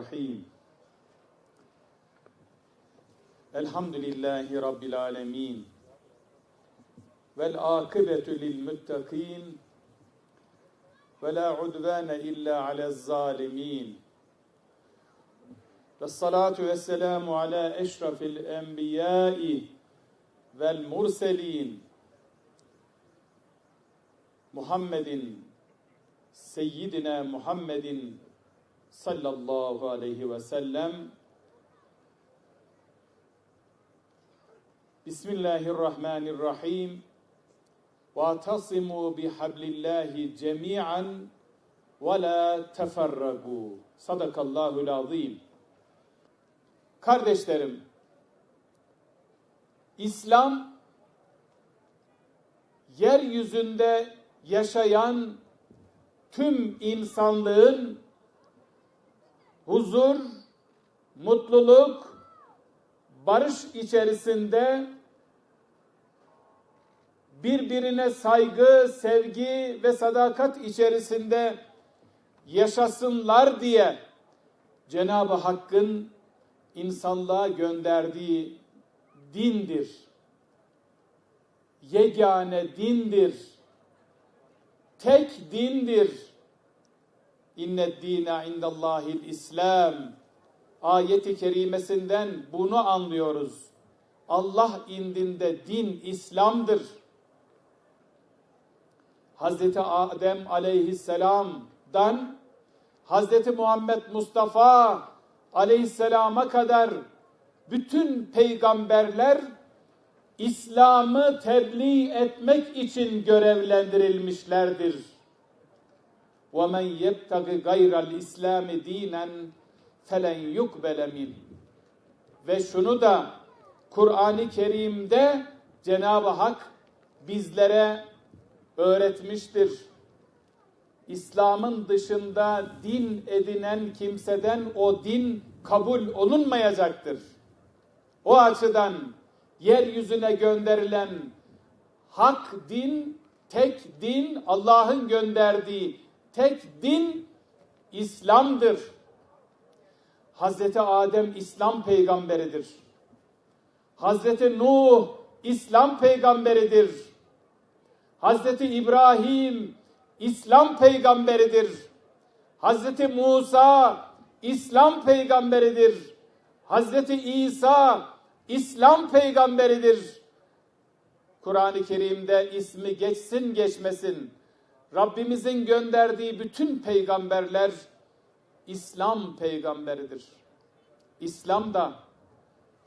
Bismillahirrahmanirrahim. Elhamdülillahi Rabbil alemin. Vel akıbetu lil muttakin. Ve la udvane illa alez zalimin. Ve salatu ve selamu ala eşrafil enbiyai sallallahu aleyhi ve sellem Bismillahirrahmanirrahim وَاَتَصِمُوا بِحَبْلِ اللّٰهِ جَمِيعًا وَلَا تَفَرَّقُوا Sadakallahul azim. Kardeşlerim, İslam yeryüzünde yaşayan tüm insanlığın huzur, mutluluk, barış içerisinde birbirine saygı, sevgi ve sadakat içerisinde yaşasınlar diye Cenab-ı Hakk'ın insanlığa gönderdiği dindir. Yegane dindir. Tek dindir. İnne dîne indallâhil İslam. Ayeti kerimesinden bunu anlıyoruz. Allah indinde din İslam'dır. Hazreti Adem aleyhisselamdan Hazreti Muhammed Mustafa aleyhisselama kadar bütün peygamberler İslam'ı tebliğ etmek için görevlendirilmişlerdir. وَمَنْ يَبْتَغِ غَيْرَ الْاِسْلَامِ دِينًا فَلَنْ يُقْبَلَ مِنْ Ve şunu da Kur'an-ı Kerim'de Cenab-ı Hak bizlere öğretmiştir. İslam'ın dışında din edinen kimseden o din kabul olunmayacaktır. O açıdan yeryüzüne gönderilen hak din, tek din, Allah'ın gönderdiği tek din İslam'dır. Hazreti Adem İslam peygamberidir. Hazreti Nuh İslam peygamberidir. Hazreti İbrahim İslam peygamberidir. Hazreti Musa İslam peygamberidir. Hazreti İsa İslam peygamberidir. Kur'an-ı Kerim'de ismi geçsin geçmesin. Rabbimizin gönderdiği bütün peygamberler İslam peygamberidir. İslam da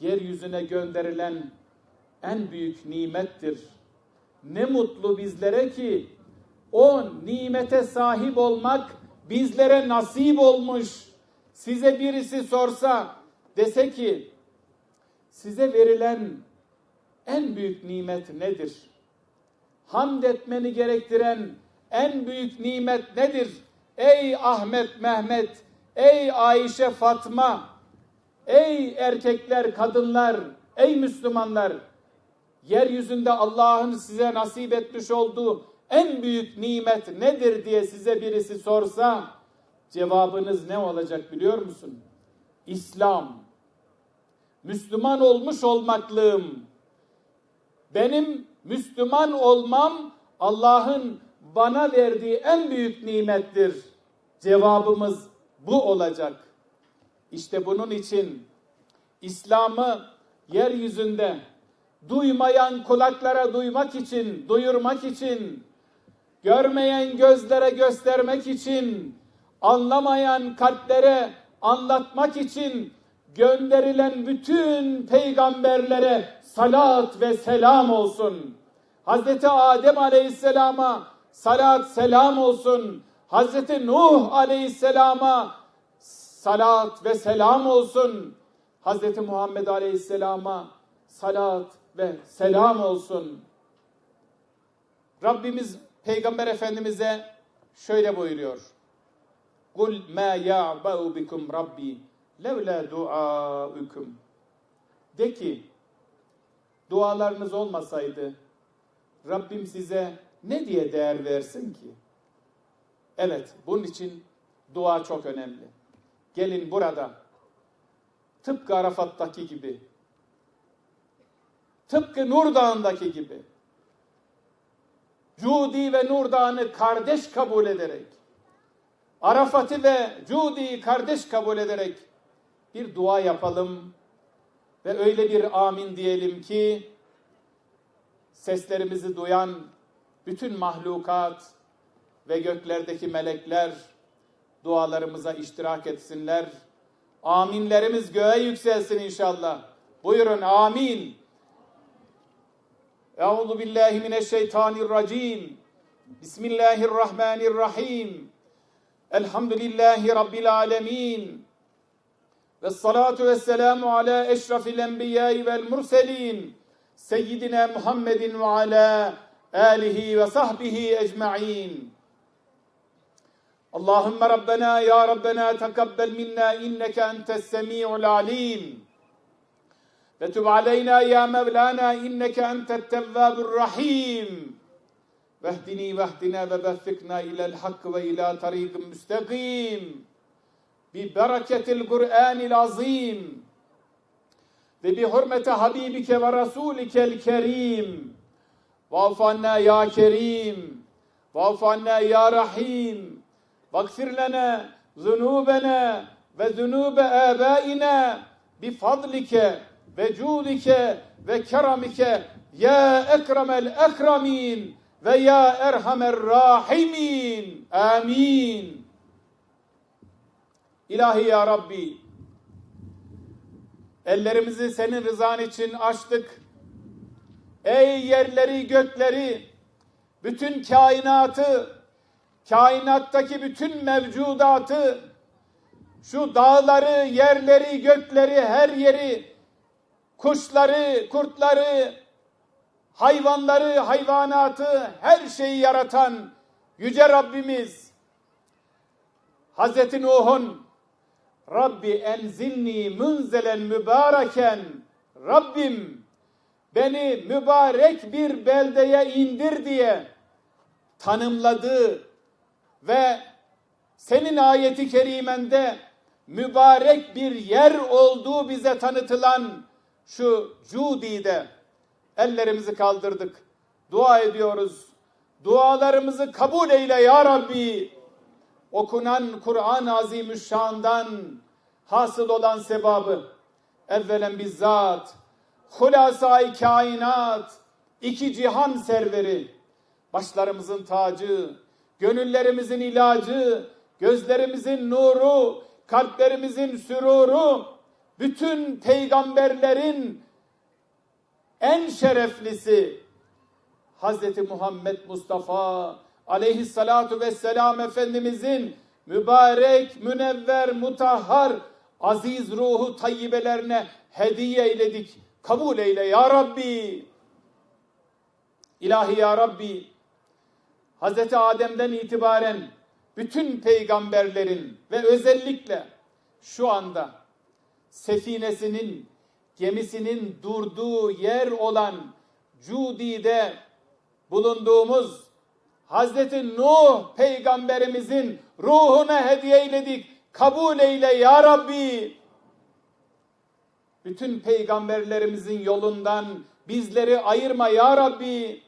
yeryüzüne gönderilen en büyük nimettir. Ne mutlu bizlere ki o nimete sahip olmak bizlere nasip olmuş. Size birisi sorsa dese ki size verilen en büyük nimet nedir? Hamd etmeni gerektiren en büyük nimet nedir? Ey Ahmet Mehmet, ey Ayşe Fatma, ey erkekler, kadınlar, ey Müslümanlar, yeryüzünde Allah'ın size nasip etmiş olduğu en büyük nimet nedir diye size birisi sorsa, cevabınız ne olacak biliyor musun? İslam. Müslüman olmuş olmaklığım. Benim Müslüman olmam Allah'ın bana verdiği en büyük nimettir. Cevabımız bu olacak. İşte bunun için İslam'ı yeryüzünde duymayan kulaklara duymak için, duyurmak için, görmeyen gözlere göstermek için, anlamayan kalplere anlatmak için gönderilen bütün peygamberlere salat ve selam olsun. Hazreti Adem Aleyhisselam'a salat selam olsun. Hazreti Nuh Aleyhisselam'a salat ve selam olsun. Hazreti Muhammed Aleyhisselam'a salat ve selam olsun. Rabbimiz Peygamber Efendimiz'e şöyle buyuruyor. Kul ma ya'ba'u bikum rabbi levla duaukum. De ki dualarınız olmasaydı Rabbim size ne diye değer versin ki? Evet, bunun için dua çok önemli. Gelin burada tıpkı Arafat'taki gibi tıpkı Nur Dağı'ndaki gibi Cudi ve Nur Dağı'nı kardeş kabul ederek Arafat'ı ve Cudi'yi kardeş kabul ederek bir dua yapalım ve öyle bir amin diyelim ki seslerimizi duyan bütün mahlukat ve göklerdeki melekler dualarımıza iştirak etsinler. Aminlerimiz göğe yükselsin inşallah. Buyurun amin. Euzu billahi mineşşeytanirracim. Bismillahirrahmanirrahim. Elhamdülillahi rabbil alamin. Ve salatu ve selamu ala eşrafil enbiyai vel murselin. Seyyidina Muhammedin ve ala alihi ve sahbihi ecma'in. اللهم ربنا يا ربنا تقبل منا انك انت السميع العليم وتب علينا يا مولانا انك انت التواب الرحيم واهدني واهدنا ووفقنا الى الحق والى طريق مستقيم ببركه القران العظيم وبحرمه حبيبك ورسولك الكريم Vağf anna ya kerim. Vağf anna ya rahim. Vakfir lana zunubena ve zunube abaina bi fadlike ve cudike ve keramike ya ekremel ekremin ve ya erhamer rahimin. Amin. İlahi ya Rabbi ellerimizi senin rızan için açtık. Ey yerleri gökleri bütün kainatı kainattaki bütün mevcudatı, şu dağları, yerleri, gökleri, her yeri, kuşları, kurtları, hayvanları, hayvanatı, her şeyi yaratan Yüce Rabbimiz, Hazreti Nuh'un Rabbi enzilni münzelen mübareken Rabbim beni mübarek bir beldeye indir diye tanımladığı ve senin ayeti kerimende mübarek bir yer olduğu bize tanıtılan şu Cudi'de ellerimizi kaldırdık. Dua ediyoruz. Dualarımızı kabul eyle ya Rabbi. Okunan Kur'an-ı Azimüşşan'dan hasıl olan sevabı evvelen bizzat hulasay kainat iki cihan serveri başlarımızın tacı gönüllerimizin ilacı, gözlerimizin nuru, kalplerimizin süruru, bütün peygamberlerin en şereflisi Hazreti Muhammed Mustafa aleyhissalatu vesselam Efendimizin mübarek, münevver, mutahhar, aziz ruhu tayyibelerine hediye eyledik. Kabul eyle ya Rabbi. İlahi ya Rabbi Hazreti Adem'den itibaren bütün peygamberlerin ve özellikle şu anda sefinesinin, gemisinin durduğu yer olan Cudi'de bulunduğumuz Hazreti Nuh peygamberimizin ruhuna hediye eyledik. Kabul eyle ya Rabbi. Bütün peygamberlerimizin yolundan bizleri ayırma ya Rabbi.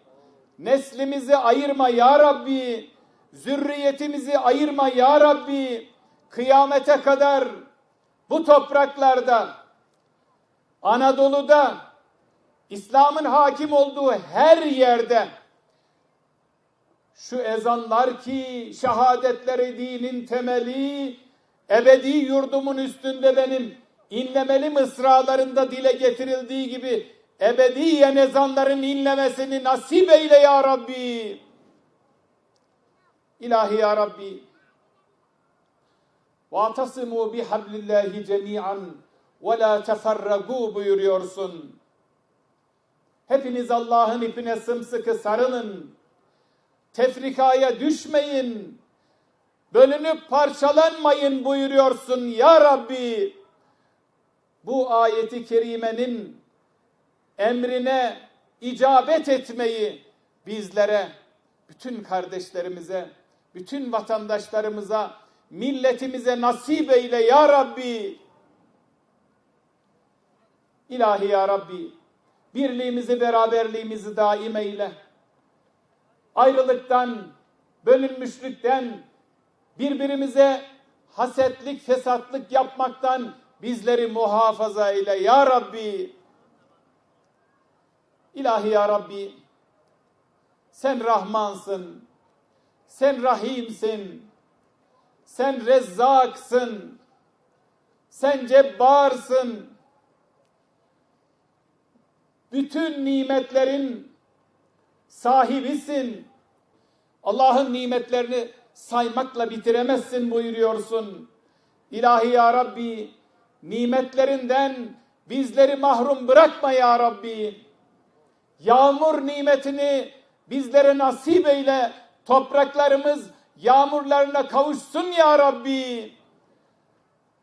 Neslimizi ayırma ya Rabbi. Zürriyetimizi ayırma ya Rabbi. Kıyamete kadar bu topraklarda, Anadolu'da, İslam'ın hakim olduğu her yerde şu ezanlar ki şehadetleri dinin temeli ebedi yurdumun üstünde benim inlemeli mısralarında dile getirildiği gibi ebediyen ezanların inlemesini nasip eyle ya Rabbi. İlahi ya Rabbi. وَاَعْتَصِمُوا بِحَبْلِ اللّٰهِ جَمِيعًا وَلَا تَفَرَّقُوا buyuruyorsun. Hepiniz Allah'ın ipine sımsıkı sarılın. Tefrikaya düşmeyin. Bölünüp parçalanmayın buyuruyorsun ya Rabbi. Bu ayeti kerimenin emrine icabet etmeyi bizlere, bütün kardeşlerimize, bütün vatandaşlarımıza milletimize nasip eyle ya Rabbi. İlahi ya Rabbi, birliğimizi, beraberliğimizi daim eyle. Ayrılıktan, bölünmüşlükten, birbirimize hasetlik, fesatlık yapmaktan bizleri muhafaza eyle ya Rabbi. İlahi ya Rabbi, sen Rahmansın, sen Rahimsin, sen Rezzaksın, sen Cebbarsın. Bütün nimetlerin sahibisin. Allah'ın nimetlerini saymakla bitiremezsin buyuruyorsun. İlahi ya Rabbi, nimetlerinden bizleri mahrum bırakma ya Rabbi. Yağmur nimetini bizlere nasip eyle. Topraklarımız yağmurlarına kavuşsun ya Rabbi.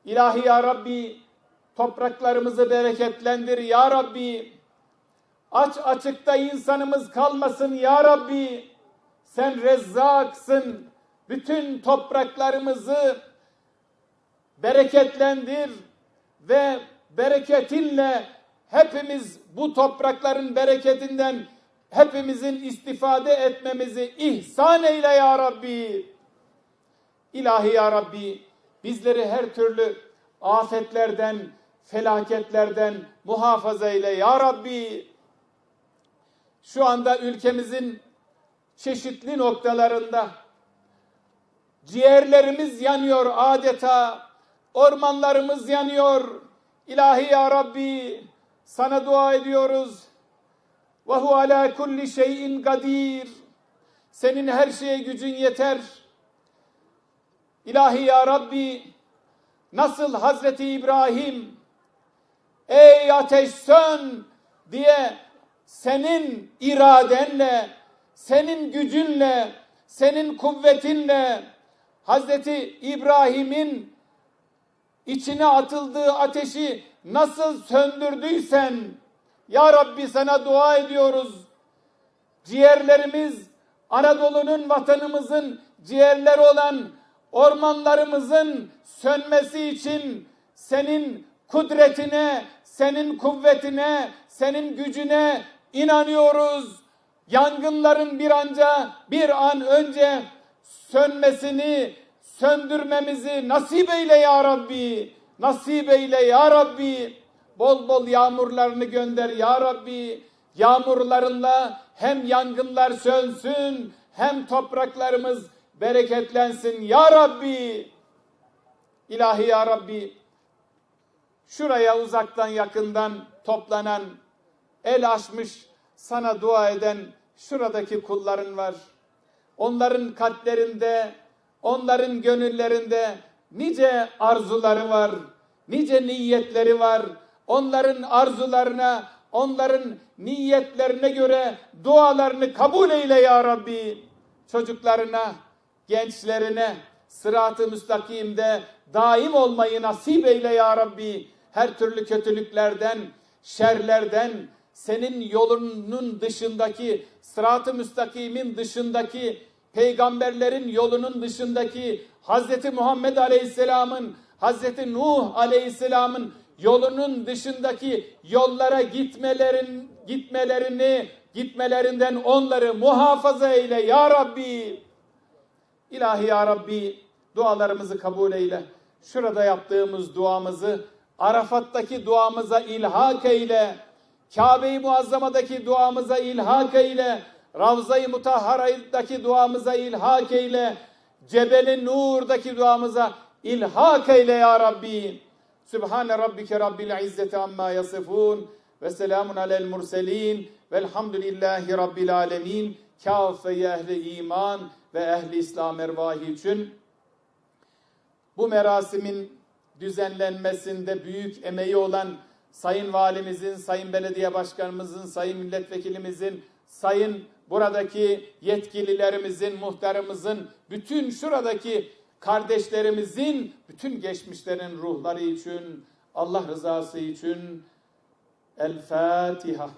İlahi ya Rabbi, topraklarımızı bereketlendir ya Rabbi. Aç açıkta insanımız kalmasın ya Rabbi. Sen rezzaksın. Bütün topraklarımızı bereketlendir ve bereketinle hepimiz bu toprakların bereketinden hepimizin istifade etmemizi ihsan eyle ya Rabbi. İlahi ya Rabbi bizleri her türlü afetlerden, felaketlerden muhafaza eyle ya Rabbi. Şu anda ülkemizin çeşitli noktalarında ciğerlerimiz yanıyor adeta, ormanlarımız yanıyor. İlahi ya Rabbi sana dua ediyoruz. Ve hu ala kulli şeyin kadir. Senin her şeye gücün yeter. İlahi ya Rabbi nasıl Hazreti İbrahim ey ateş sön diye senin iradenle, senin gücünle, senin kuvvetinle Hazreti İbrahim'in içine atıldığı ateşi nasıl söndürdüysen ya Rabbi sana dua ediyoruz. Ciğerlerimiz Anadolu'nun vatanımızın ciğerleri olan ormanlarımızın sönmesi için senin kudretine, senin kuvvetine, senin gücüne inanıyoruz. Yangınların bir anca bir an önce sönmesini, söndürmemizi nasip eyle ya Rabbi. Nasip eyle ya Rabbi. Bol bol yağmurlarını gönder ya Rabbi. Yağmurlarınla hem yangınlar sönsün hem topraklarımız bereketlensin ya Rabbi. İlahi ya Rabbi. Şuraya uzaktan yakından toplanan, el açmış, sana dua eden şuradaki kulların var. Onların kalplerinde, onların gönüllerinde nice arzuları var, nice niyetleri var. Onların arzularına, onların niyetlerine göre dualarını kabul eyle ya Rabbi. Çocuklarına, gençlerine sırat-ı müstakimde daim olmayı nasip eyle ya Rabbi. Her türlü kötülüklerden, şerlerden, senin yolunun dışındaki, sırat-ı müstakimin dışındaki, peygamberlerin yolunun dışındaki, Hazreti Muhammed Aleyhisselam'ın, Hazreti Nuh Aleyhisselam'ın yolunun dışındaki yollara gitmelerin gitmelerini gitmelerinden onları muhafaza eyle ya Rabbi. İlahi ya Rabbi dualarımızı kabul eyle. Şurada yaptığımız duamızı Arafat'taki duamıza ilhak eyle. Kabe-i Muazzama'daki duamıza ilhak eyle. Ravza-i Mutahhara'daki duamıza ilhak eyle. Cebeli Nur'daki duamıza ilhak eyle ya Rabbi. Sübhane Rabbike Rabbil İzzeti amma yasifun ve selamun alel murselin velhamdülillahi Rabbil alemin. Kâfe ehli iman ve ehli İslam ervahı için bu merasimin düzenlenmesinde büyük emeği olan Sayın Valimizin, Sayın Belediye Başkanımızın, Sayın Milletvekilimizin, Sayın buradaki yetkililerimizin, muhtarımızın, bütün şuradaki kardeşlerimizin, bütün geçmişlerin ruhları için, Allah rızası için El Fatiha.